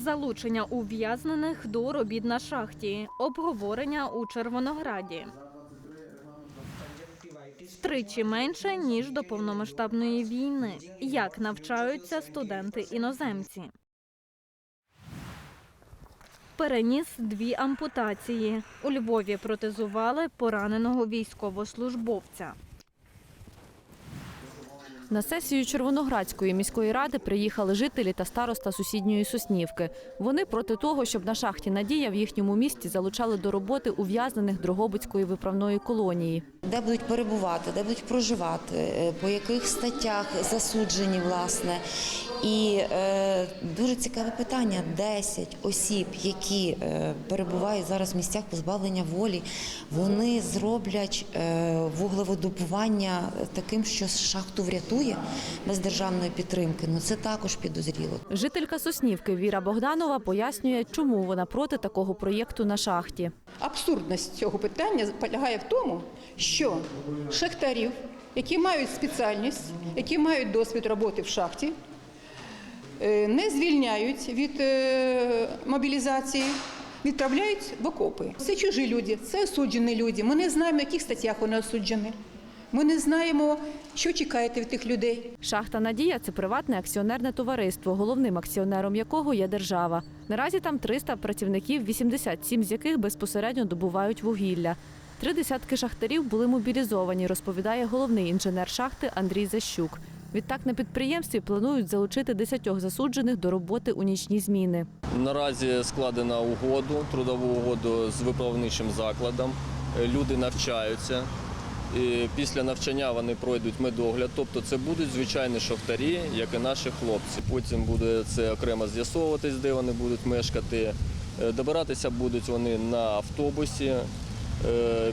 залучення ув'язнених до робіт на шахті, обговорення у Червонограді. Втричі менше ніж до повномасштабної війни. Як навчаються студенти іноземці? Переніс дві ампутації. У Львові протезували пораненого військовослужбовця. На сесію Червоноградської міської ради приїхали жителі та староста сусідньої Соснівки. Вони проти того, щоб на шахті Надія в їхньому місті залучали до роботи ув'язнених Дрогобицької виправної колонії. де будуть перебувати, де будуть проживати, е, по яких статтях засуджені, власне. І е, дуже цікаве питання: 10 осіб, які е, перебувають зараз в місцях позбавлення волі, вони зроблять е, вуглеводобування таким, що шахту врятує без державної підтримки. Ну це також підозріло. Жителька Соснівки Віра Богданова пояснює, чому вона проти такого проєкту на шахті. Абсурдність цього питання полягає в тому, що шахтарів, які мають спеціальність, які мають досвід роботи в шахті, не звільняють від е, мобілізації, відправляють в окопи. Це чужі люди, це осуджені люди. Ми не знаємо, на яких статтях вони осуджені. Ми не знаємо, що чекаєте від тих людей. Шахта Надія це приватне акціонерне товариство, головним акціонером якого є держава. Наразі там 300 працівників, 87 з яких безпосередньо добувають вугілля. Три десятки шахтарів були мобілізовані, розповідає головний інженер шахти Андрій Защук. Відтак на підприємстві планують залучити 10 засуджених до роботи у нічні зміни. Наразі складена угоду, трудову угоду з виправничим закладом. Е, Люди навчаються. І після навчання вони пройдуть медогляд, тобто це будуть звичайні шахтарі, як і наші хлопці. Потім буде це окремо з'ясовуватись, де вони будуть мешкати. Е, Добиратися будуть вони на автобусі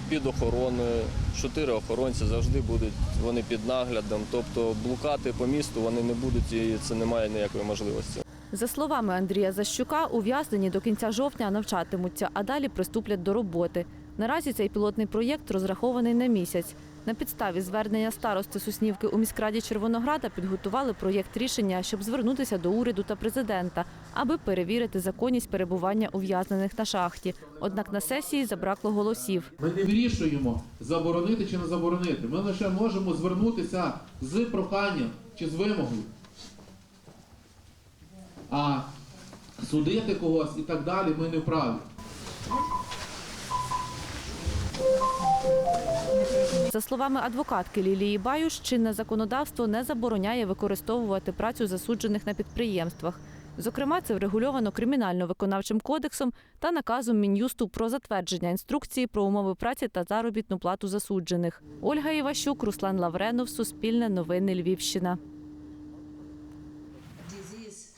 під охороною. Чотири охоронці завжди будуть вони під наглядом. Тобто блукати по місту вони не будуть і це немає ніякої можливості. За словами Андрія Защука, ув'язнені до кінця жовтня навчатимуться, а далі приступлять до роботи. Наразі цей пілотний проєкт розрахований на місяць. На підставі звернення старости Соснівки у міськраді Червонограда підготували проєкт рішення, щоб звернутися до уряду та президента, аби перевірити законність перебування ув'язнених на шахті. Однак на сесії забракло голосів. Ми не вирішуємо, заборонити чи не заборонити. Ми лише можемо звернутися з проханням чи з вимогою. А судити когось і так далі ми не вправі. За словами адвокатки Лілії Баюш, чинне законодавство не забороняє використовувати працю засуджених на підприємствах. Зокрема, це врегульовано кримінально-виконавчим кодексом та наказом Мін'юсту про затвердження інструкції про умови праці та заробітну плату засуджених. Ольга Іващук, Руслан Лавренов, Суспільне новини Львівщина.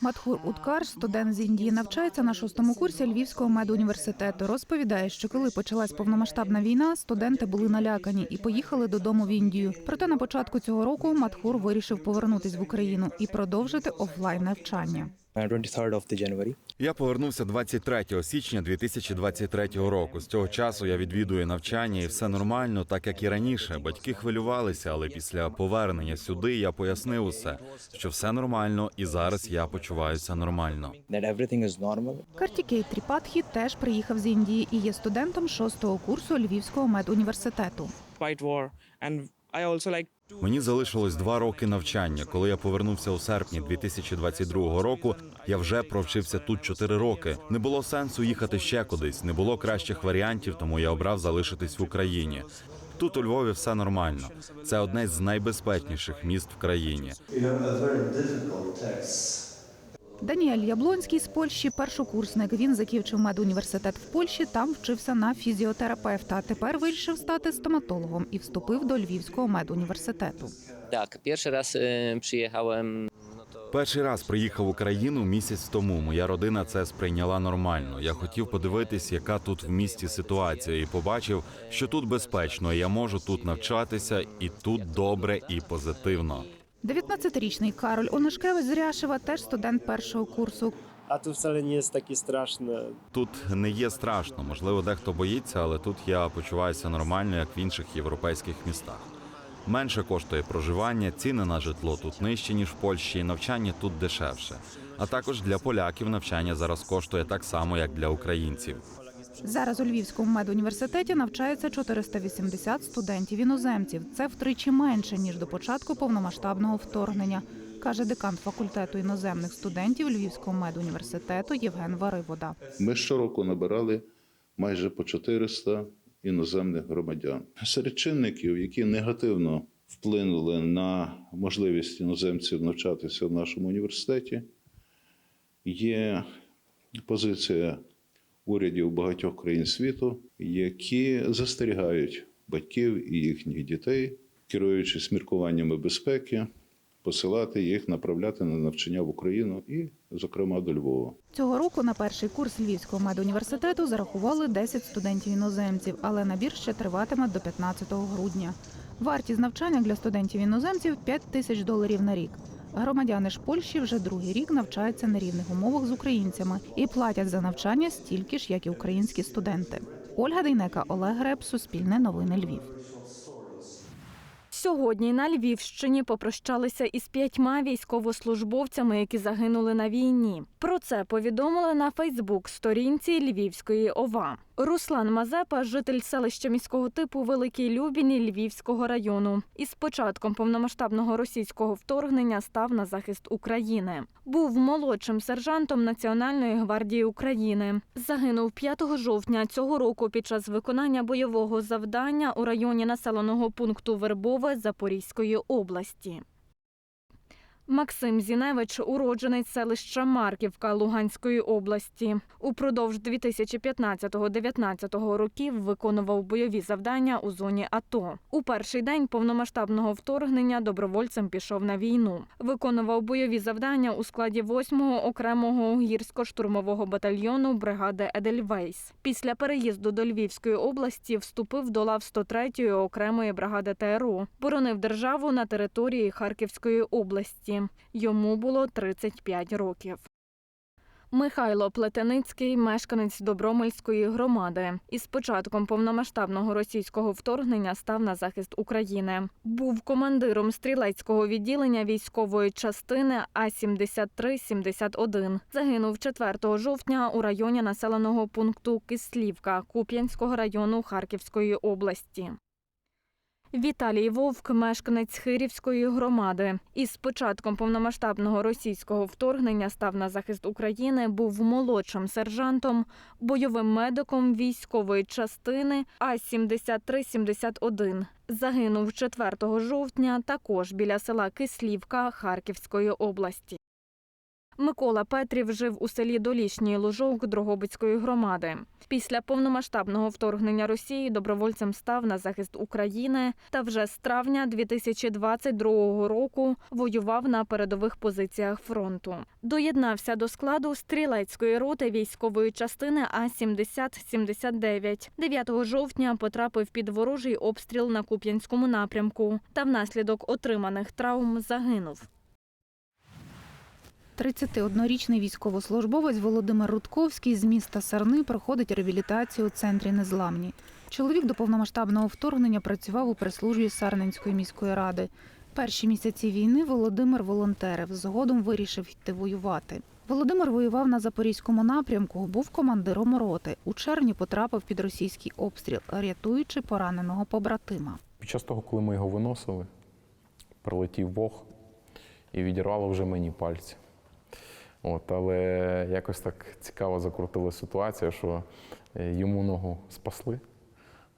Матхур Уткар, студент з Індії, навчається на шостому курсі Львівського медуніверситету. Розповідає, що коли почалась повномасштабна війна, студенти були налякані і поїхали додому в Індію. Проте на початку цього року Матхур вирішив повернутись в Україну і продовжити офлайн навчання. Uh, 23rd of the January. Я повернувся 23 січня 2023 року. З цього часу я відвідую навчання, і все нормально, так як і раніше. Батьки хвилювалися, але після повернення сюди я пояснив усе, що все нормально, і зараз я почуваюся нормально. That everything is normal. Картікей Тріпатхі теж приїхав з Індії і є студентом шостого курсу Львівського медуніверситету. fight war and i also like Мені залишилось два роки навчання. Коли я повернувся у серпні 2022 року, я вже провчився тут чотири роки. Не було сенсу їхати ще кудись, не було кращих варіантів, тому я обрав залишитись в Україні. Тут у Львові все нормально. Це одне з найбезпечніших міст в країні. Даніель Яблонський з Польщі першокурсник. Він закінчив медуніверситет в Польщі. Там вчився на фізіотерапевта. Тепер вирішив стати стоматологом і вступив до Львівського медуніверситету. Tak, pierwszy raz y, przyjechałem Перший раз приїхав в Україну місяць тому. Моя родина це сприйняла нормально. Я хотів подивитись, яка тут в місті ситуація, і побачив, що тут безпечно. Я можу тут навчатися, і тут добре і позитивно. 19-річний Кароль Онишкевич з Ряшева теж студент першого курсу. a tu wcale nie jest takie straszne Тут не є страшно. Можливо, дехто боїться, але тут я почуваюся нормально, як в інших європейських містах. Менше коштує проживання, ціни на житло тут нижчі ніж в Польщі, і навчання тут дешевше. А також для поляків навчання зараз коштує так само, як для українців. Зараз у Львівському медуніверситеті навчається 480 студентів-іноземців. Це втричі менше ніж до початку повномасштабного вторгнення, каже декан факультету іноземних студентів Львівського медуніверситету Євген Варивода. Ми щороку набирали майже по 400 іноземних громадян. Серед чинників, які негативно вплинули на можливість іноземців навчатися в нашому університеті, є позиція урядів багатьох країн світу, які застерігають батьків і їхніх дітей, керуючись міркуваннями безпеки, посилати їх, направляти на навчання в Україну і, зокрема, до Львова. Цього року на перший курс Львівського медуніверситету зарахували 10 студентів-іноземців, але набір ще триватиме до 15 грудня. Вартість навчання для студентів-іноземців 5 тисяч доларів на рік. Громадяни ж Польщі вже другий рік навчаються на рівних умовах з українцями і платять за навчання стільки ж, як і українські студенти. Ольга Дейнека, Олег Греб, Суспільне новини Львів. Сьогодні на Львівщині попрощалися із п'ятьма військовослужбовцями, які загинули на війні. Про це повідомили на Фейсбук-сторінці Львівської ОВА. Руслан Мазепа, житель селища міського типу Великий Любіні Львівського району. Із початком повномасштабного російського вторгнення став на захист України. Був молодшим сержантом Національної гвардії України. Загинув 5 жовтня цього року під час виконання бойового завдання у районі населеного пункту Вербове Запорізької області. Максим Зіневич, уродженець селища Марківка Луганської області. Упродовж 2015-19 років виконував бойові завдання у зоні АТО. У перший день повномасштабного вторгнення добровольцем пішов на війну. Виконував бойові завдання у складі 8-го окремого гірсько-штурмового батальйону бригади Едельвейс. Після переїзду до Львівської області вступив до лав 103-ї окремої бригади ТРО. Боронив державу на території Харківської області. Йому було 35 років. Михайло Плетеницький, мешканець Добромельської громади, із початком повномасштабного російського вторгнення став на захист України. Був командиром стрілецького відділення військової частини А 7371 Загинув 4 жовтня у районі населеного пункту Кислівка Куп'янського району Харківської області. Віталій Вовк, мешканець Хирівської громади. Із початком повномасштабного російського вторгнення став на захист України, був молодшим сержантом, бойовим медиком військової частини А-7371. Загинув 4 жовтня також біля села Кислівка Харківської області. Микола Петрів жив у селі Долішній Лужок Дрогобицької громади. Після повномасштабного вторгнення Росії добровольцем став на захист України та вже з травня 2022 року воював на передових позиціях фронту. Доєднався до складу стрілецької роти військової частини А-7079. 9 жовтня потрапив під ворожий обстріл на Куп'янському напрямку та внаслідок отриманих травм загинув. 31-річний військовослужбовець Володимир Рудковський з міста Сарни проходить реабілітацію у центрі Незламні. Чоловік до повномасштабного вторгнення працював у прес-службі Сарненської міської ради. Перші місяці війни Володимир волонтерив, згодом вирішив йти воювати. Володимир воював на запорізькому напрямку, був командиром роти. У червні потрапив під російський обстріл, рятуючи пораненого побратима. Під час того, коли ми його виносили, прилетів Бог і відірвало вже мені пальці. От, але якось так цікаво закрутила ситуація, що е, йому ногу спасли,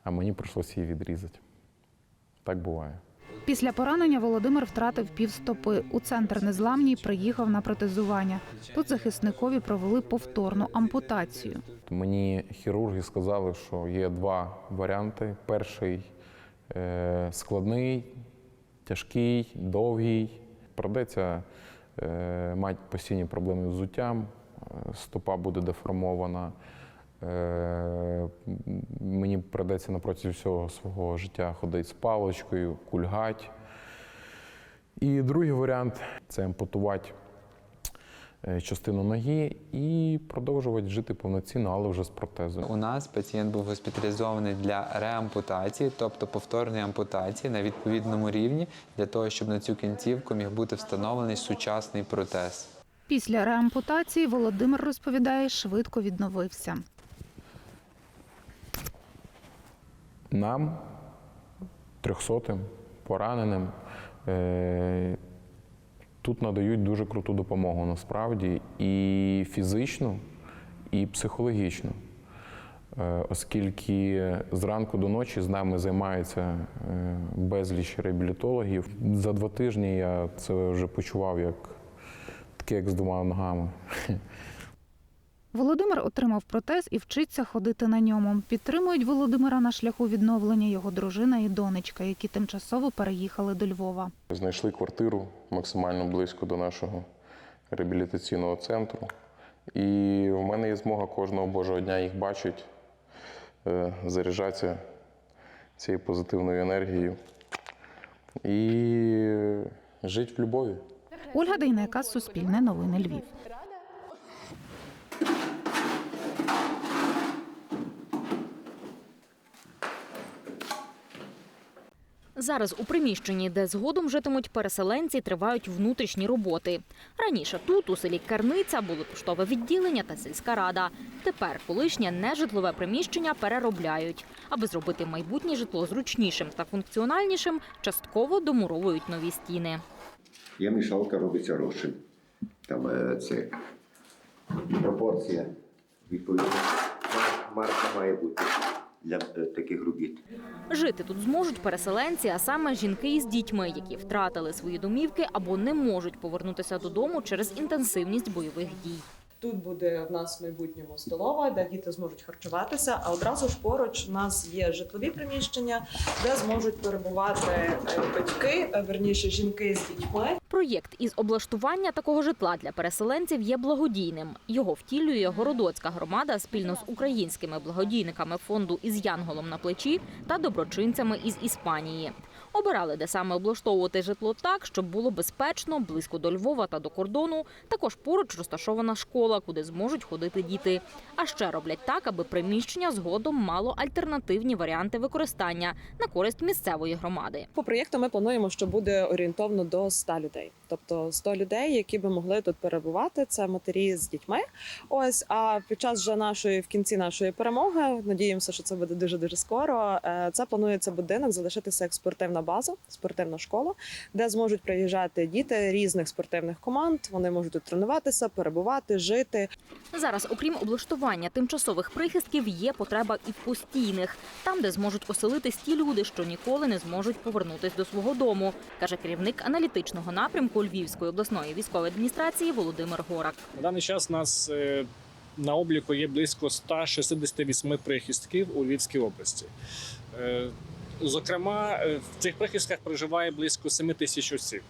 а мені прийшлося її відрізати. Так буває. Після поранення Володимир втратив півстопи. У центр незламній приїхав на протезування. Тут захисникові провели повторну ампутацію. Мені хірурги сказали, що є два варіанти. Перший е, складний, тяжкий, довгий. Придеться е, мати постійні проблеми з взуттям, е, стопа буде деформована. Е, мені придеться протягом всього свого життя ходити з паличкою, кульгать. І другий варіант це ампутувати частину ноги і продовжувати жити повноцінно, але вже з протезом. У нас пацієнт був госпіталізований для реампутації, тобто повторної ампутації на відповідному рівні, для того, щоб на цю кінцівку міг бути встановлений сучасний протез. Після реампутації Володимир розповідає, швидко відновився. Нам, трьохсотим, пораненим, е, тут надають дуже круту допомогу насправді і фізичну, і психологічну. Е, Оскільки зранку до ночі з нами займаються е, безліч реабілітологів. За два тижні я це вже почував як таке, як з двома ногами. Володимир отримав протез і вчиться ходити на ньому. Підтримують Володимира на шляху відновлення його дружина і донечка, які тимчасово переїхали до Львова. Знайшли квартиру максимально близько до нашого реабілітаційного центру. І в мене є змога кожного божого дня їх бачити, е, заряджатися цією позитивною енергією і жити в любові. Ольга Дейнека, Суспільне новини Львів. Зараз у приміщенні, де згодом житимуть переселенці, тривають внутрішні роботи. Раніше тут, у селі Керниця, були поштове відділення та сільська рада. Тепер колишнє нежитлове приміщення переробляють. Аби зробити майбутнє житло зручнішим та функціональнішим, частково домуровують нові стіни. Є мішалка, робиться розчин. Там е, це пропорція відповідно. Марка має бути для е, таких робіт. Жити тут зможуть переселенці, а саме жінки із дітьми, які втратили свої домівки або не можуть повернутися додому через інтенсивність бойових дій. Тут буде в нас в майбутньому столова, де діти зможуть харчуватися. А одразу ж поруч у нас є житлові приміщення, де зможуть перебувати е, батьки, е, верніше жінки з дітьми. Проєкт із облаштування такого житла для переселенців є благодійним. Його втілює городоцька громада спільно з українськими благодійниками фонду із Янголом на плечі та доброчинцями із Іспанії. Обирали, де саме облаштовувати житло так, щоб було безпечно, близько до Львова та до кордону. Також поруч розташована школа, куди зможуть ходити діти. А ще роблять так, аби приміщення згодом мало альтернативні варіанти використання на користь місцевої громади. По проєкту ми плануємо, що буде орієнтовно до 100 людей. Тобто 100 людей, які би могли тут перебувати, це матері з дітьми. Ось а під час вже нашої в кінці нашої перемоги, надіємося, що це буде дуже дуже скоро. е, Це планується будинок залишитися як спортивна база, спортивна школа, де зможуть приїжджати діти різних спортивних команд. Вони можуть тут тренуватися, перебувати, жити. Зараз, окрім облаштування тимчасових прихистків, є потреба і постійних, там, де зможуть оселитись ті люди, що ніколи не зможуть повернутись до свого дому, каже керівник аналітичного напрямку Львівської обласної військової адміністрації Володимир Горак. На даний час нас е, на обліку є близько 168 прихистків у Львівській області. Зокрема, е, в цих прихистках проживає близько 7 тисяч осіб.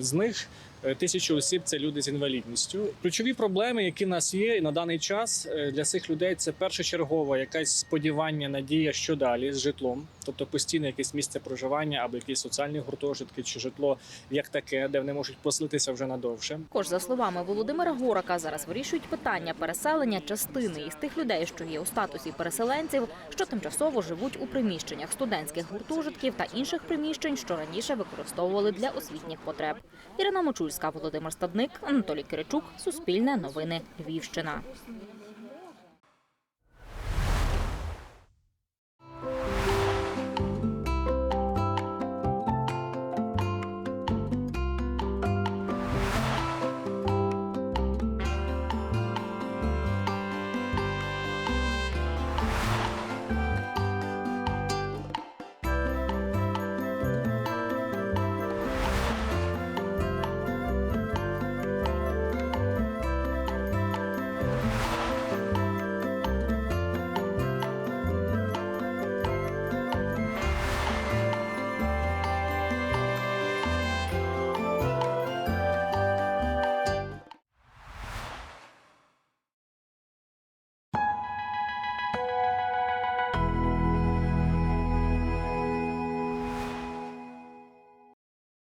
З них тисячу осіб це люди з інвалідністю. Ключові проблеми, які в нас є на даний час е, для цих людей, це першочергова якась сподівання, надія, що далі з житлом, тобто постійне якесь місце проживання або якісь соціальні гуртожитки чи житло як таке, де вони можуть поселитися вже надовше. Також, за словами Володимира Горака, зараз вирішують питання переселення частини із тих людей, що є у статусі переселенців, що тимчасово живуть у приміщеннях студентських гуртожитків та інших приміщень, що раніше використовували для освітніх потреб. Ірина Мочульська, Володимир Стадник, Анатолій Киричук, Суспільне новини, Львівщина.